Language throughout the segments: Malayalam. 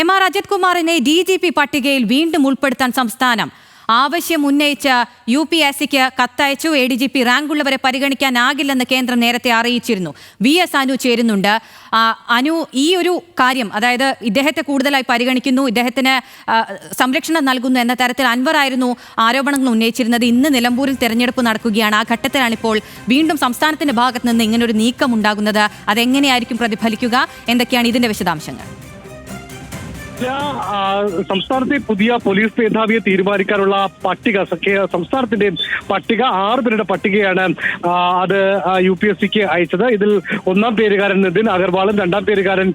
എം ആർ അജിത് കുമാറിനെ ഡി ജി പി പട്ടികയിൽ വീണ്ടും ഉൾപ്പെടുത്താൻ സംസ്ഥാനം ആവശ്യം ഉന്നയിച്ച യു പി എസ് സിക്ക് കത്തയച്ചു. എ ഡി ജി പി റാങ്കുള്ളവരെ പരിഗണിക്കാനാകില്ലെന്ന് കേന്ദ്രം നേരത്തെ അറിയിച്ചിരുന്നു. വി എസ് അനു ചേരുന്നുണ്ട്. അനു ഈ ഒരു കാര്യം അതായത് ഇദ്ദേഹത്തെ കൂടുതലായി പരിഗണിക്കുന്നു. ഇദ്ദേഹത്തിന് സംരക്ഷണം നൽകുന്നു എന്ന തരത്തിൽ അൻവറായിരുന്നു ആരോപണങ്ങൾ ഉന്നയിച്ചിരുന്നത്. ഇന്ന് നിലമ്പൂരിൽ തെരഞ്ഞെടുപ്പ് നടക്കുകയാണ്. ആ ഘട്ടത്തിലാണിപ്പോൾ വീണ്ടും സംസ്ഥാനത്തിന്റെ ഭാഗത്ത് നിന്ന് ഇങ്ങനൊരു നീക്കം ഉണ്ടാകുന്നത് അതെങ്ങനെയായിരിക്കും പ്രതിഫലിക്കുക? എന്തൊക്കെയാണ് ഇതിന്റെ വിശദാംശങ്ങൾ? സംസ്ഥാനത്തെ പുതിയ പോലീസ് മേധാവിയെ തീരുമാനിക്കാനുള്ള പട്ടിക സംസ്ഥാനത്തിന്റെ പട്ടിക ആറ് പേരുടെ പട്ടികയാണ് അത് യു പി എസ് സിക്ക് അയച്ചത്. ഇതിൽ ഒന്നാം പേരുകാരൻ നിതിൻ അഗർവാളും രണ്ടാം പേരുകാരൻ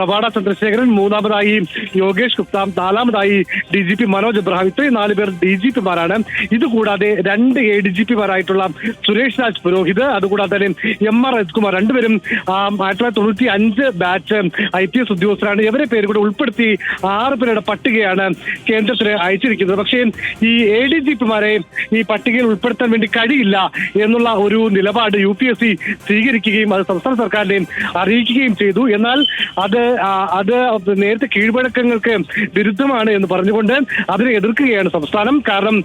റവാഡ ചന്ദ്രശേഖരൻ മൂന്നാമതായി യോഗേഷ് ഗുപ്ത നാലാമതായി D G P Manoj Abraham ഇത്രയും നാല് പേർ ഡി ജി പിമാരാണ്. ഇതുകൂടാതെ രണ്ട് എ ഡി ജി പിമാരായിട്ടുള്ള സുരേഷ് രാജ് പുരോഹിത് അതുകൂടാതെ തന്നെ എം ആർ രജ്കുമാർ. രണ്ടുപേരും ആയിരത്തി തൊള്ളായിരത്തി തൊണ്ണൂറ്റി അഞ്ച് ബാച്ച് ഐ പി എസ് ഉദ്യോഗസ്ഥരാണ്. ഇവരെ പേര് കൂടെ ഉൾപ്പെടുത്തി ആറ് പേരുടെ പട്ടികയാണ് കേന്ദ്രത്തിന് അയച്ചിരിക്കുന്നത്. പക്ഷേ ഈ എ ഡി ജി പിമാരെ ഈ പട്ടികയിൽ ഉൾപ്പെടുത്താൻ വേണ്ടി കഴിയില്ല എന്നുള്ള ഒരു നിലപാട് യു പി എസ് സി സ്വീകരിക്കുകയും അത് സംസ്ഥാന സർക്കാരിനെയും അറിയിക്കുകയും ചെയ്തു. എന്നാൽ അത് അത് നേരത്തെ കീഴ്വഴക്കങ്ങൾക്ക് വിരുദ്ധമാണ് എന്ന് പറഞ്ഞുകൊണ്ട് അതിനെ എതിർക്കുകയാണ് സംസ്ഥാനം. കാരണം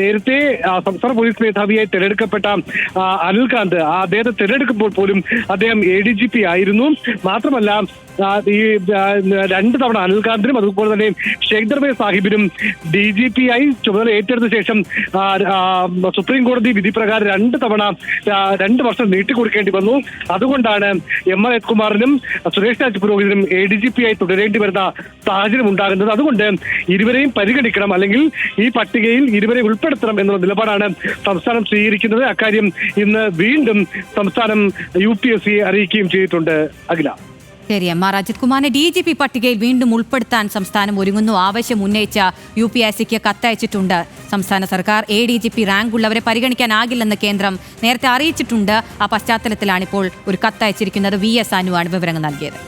നേരത്തെ സംസ്ഥാന പോലീസ് മേധാവിയായി തിരഞ്ഞെടുക്കപ്പെട്ട അനിൽകാന്ത് അദ്ദേഹത്തെ തിരഞ്ഞെടുക്കുമ്പോൾ പോലും അദ്ദേഹം എ ഡി ജി പി ആയിരുന്നു. മാത്രമല്ല ഈ രണ്ട് തവണ അനിൽകാന്തിനും അതുപോലെ തന്നെ ഷെയ്ഖ് ദർബേ സാഹിബിനും ഡി ജി പി ആയി ചുമതല ഏറ്റെടുത്ത ശേഷം സുപ്രീം കോടതി വിധി പ്രകാരം രണ്ട് തവണ രണ്ട് വർഷം നീട്ടിക്കൊടുക്കേണ്ടി വന്നു. അതുകൊണ്ടാണ് എം ആർ കുമാറിനും സുരേഷ് രാജ് പുരോഹിതനും എ ഡി ജി പി ആയി തുടരേണ്ടി വരുന്ന സാഹചര്യം ഉണ്ടാകുന്നത്. അതുകൊണ്ട് ഇരുവരെയും പരിഗണിക്കണം. അല്ലെങ്കിൽ ഈ പട്ടികയിൽ ഇരുവരെ ഉൾപ്പെടുത്തണം എന്നുള്ള നിലപാടാണ് സംസ്ഥാനം സ്വീകരിക്കുന്നത്. അക്കാര്യം ഇന്ന് വീണ്ടും സംസ്ഥാനം യു പി എസ് സിയെ അറിയിക്കുകയും ചെയ്തിട്ടുണ്ട്. അഖില. ശരി എം അജിത് കുമാറിനെ ഡി ജി പി പട്ടികയിൽ വീണ്ടും ഉൾപ്പെടുത്താൻ സംസ്ഥാനം ഒരുങ്ങുന്നു. ആവശ്യം ഉന്നയിച്ച യു പി എസ് സിക്ക് കത്തയച്ചിട്ടുണ്ട്. സംസ്ഥാന സർക്കാർ A D G P rank ഉള്ളവരെ പരിഗണിക്കാനാകില്ലെന്ന് കേന്ദ്രം നേരത്തെ അറിയിച്ചിട്ടുണ്ട്. ആ പശ്ചാത്തലത്തിലാണ് ഇപ്പോൾ ഒരു കത്തയച്ചിരിക്കുന്നത്. വി എസ് അനുവാണ് വിവരങ്ങൾ നൽകിയത്.